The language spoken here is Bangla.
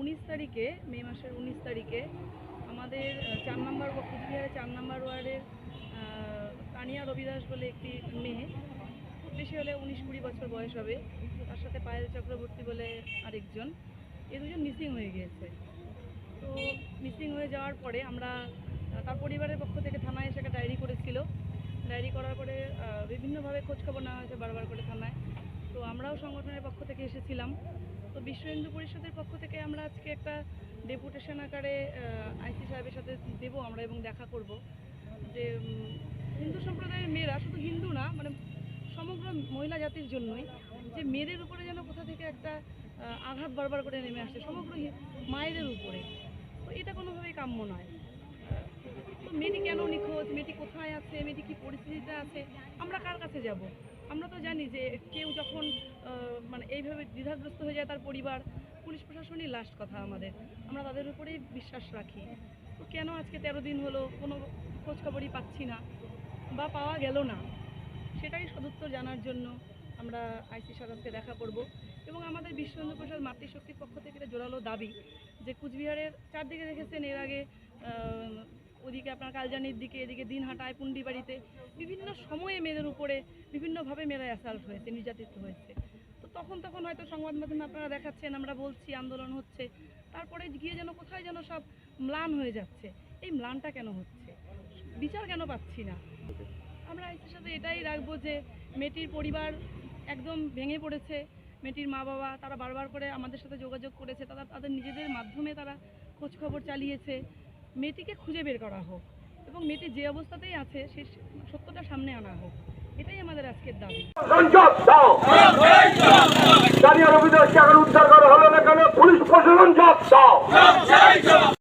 উনিশ তারিখে, মে মাসের উনিশ তারিখে আমাদের চার নম্বর কুচবিহারের চার নম্বর ওয়ার্ডের তানিয়া রবিদাস বলে একটি মেয়ে খুব বেশি হলে উনিশ কুড়ি বছর বয়স হবে। তার সাথে পায়েল চক্রবর্তী বলে আরেকজন। এ দুজন মিসিং হয়ে গিয়েছে। তো মিসিং হয়ে যাওয়ার পরে আমরা তার পরিবারের পক্ষ থেকে থানায় এসে একটা ডায়েরি করেছিল। ডায়েরি করার পরে বিভিন্নভাবে খোঁজখবর নেওয়া হয়েছে বারবার করে থানায়। তো আমরাও সংগঠনের পক্ষ থেকে এসেছিলাম। তো বিশ্ব হিন্দু পরিষদের পক্ষ থেকে একটা ডেপুটেশন আকারে আইসি সাহেবের সাথে দেবো আমরা এবং দেখা করব যে হিন্দু সম্প্রদায়ের মেয়েরা, শুধু হিন্দু না মানে সমগ্র মহিলা জাতির জন্যই, যে মেয়েদের উপরে যেন কোথা থেকে একটা আঘাত বারবার করে নেমে আসছে সমগ্র মায়েদের উপরে। তো এটা কোনোভাবেই কাম্য নয়। তো মেয়েটি কেন নিখোঁজ? মেয়েটি কোথায় আছে? মেয়েটি কী পরিস্থিতিতে আছে? আমরা কার কাছে যাব? আমরা তো জানি যে কেউ যখন দ্বিধাগ্রস্ত হয়ে যায় তার পরিবার। পুলিশ প্রশাসনই লাস্ট কথা আমাদের। আমরা তাদের উপরেই বিশ্বাস রাখি। তো কেন আজকে তেরো দিন হলো? কোনো খোঁজখবরই পাচ্ছি না বা পাওয়া গেল না। সেটাই সদুত্তর জানার জন্য আমরা আইসি সাহেবকে দেখা করব। এবং আমাদের বিশ্ব হিন্দু পরিষদ মাতৃশক্তির পক্ষ থেকে এটা জোরালো দাবি যে কুচবিহারের চারদিকে দেখেছেন, এর আগে ওদিকে আপনার কালজানির দিকে, এদিকে দিনহাটায় পুন্ডি বাড়িতে বিভিন্ন সময়ে মেয়েদের উপরে বিভিন্নভাবে মেয়েরা অ্যাসাল্ট হয়েছে, নির্যাতিত হয়েছে। তখন তখন হয়তো সংবাদ মাধ্যমে আপনারা দেখাচ্ছেন, আমরা বলছি, আন্দোলন হচ্ছে। তারপরে গিয়ে যেন কোথায় যেন সব ম্লান হয়ে যাচ্ছে। এই ম্লানটা কেন হচ্ছে? বিচার কেন পাচ্ছি না? আমরা আইসির সাথে এটাই রাখব যে মেয়েটির পরিবার একদম ভেঙে পড়েছে। মেয়েটির মা বাবা তারা বারবার করে আমাদের সাথে যোগাযোগ করেছে, তারা তাদের নিজেদের মাধ্যমে তারা খোঁজ খবর চালিয়েছে। মেয়েটিকে খুঁজে বের করা হোক এবং মেয়েটি যে অবস্থাতেই আছে সেই সত্যটা সামনে আনা হোক। এটাই আমাদের আজকের দাবি। উদ্ধার